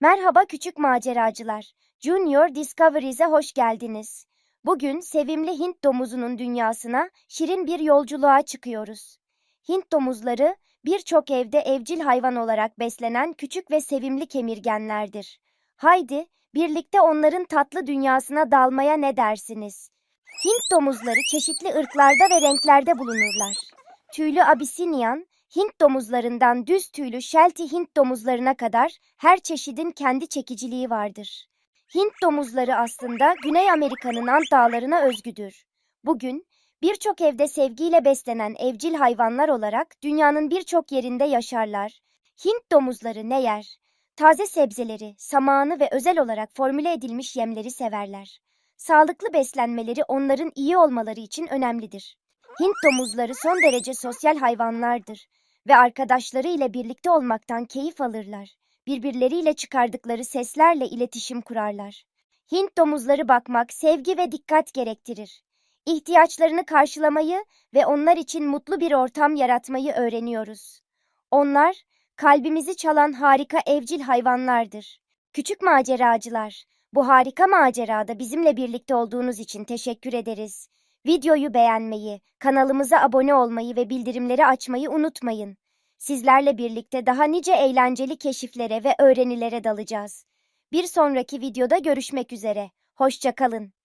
Merhaba küçük maceracılar. Junior Discoveries'e hoş geldiniz. Bugün sevimli Hint domuzunun dünyasına şirin bir yolculuğa çıkıyoruz. Hint domuzları birçok evde evcil hayvan olarak beslenen küçük ve sevimli kemirgenlerdir. Haydi birlikte onların tatlı dünyasına dalmaya ne dersiniz? Hint domuzları çeşitli ırklarda ve renklerde bulunurlar. Tüylü Abyssinian, Hint domuzlarından düz tüylü Sheltie Hint domuzlarına kadar her çeşidin kendi çekiciliği vardır. Hint domuzları aslında Güney Amerika'nın Ant Dağları'na özgüdür. Bugün birçok evde sevgiyle beslenen evcil hayvanlar olarak dünyanın birçok yerinde yaşarlar. Hint domuzları ne yer? Taze sebzeleri, samağını ve özel olarak formüle edilmiş yemleri severler. Sağlıklı beslenmeleri onların iyi olmaları için önemlidir. Hint domuzları son derece sosyal hayvanlardır ve arkadaşları ile birlikte olmaktan keyif alırlar. Birbirleriyle çıkardıkları seslerle iletişim kurarlar. Hint domuzları bakmak sevgi ve dikkat gerektirir. İhtiyaçlarını karşılamayı ve onlar için mutlu bir ortam yaratmayı öğreniyoruz. Onlar kalbimizi çalan harika evcil hayvanlardır. Küçük maceracılar, bu harika macerada bizimle birlikte olduğunuz için teşekkür ederiz. Videoyu beğenmeyi, kanalımıza abone olmayı ve bildirimleri açmayı unutmayın. Sizlerle birlikte daha nice eğlenceli keşiflere ve öğrenilere dalacağız. Bir sonraki videoda görüşmek üzere. Hoşça kalın.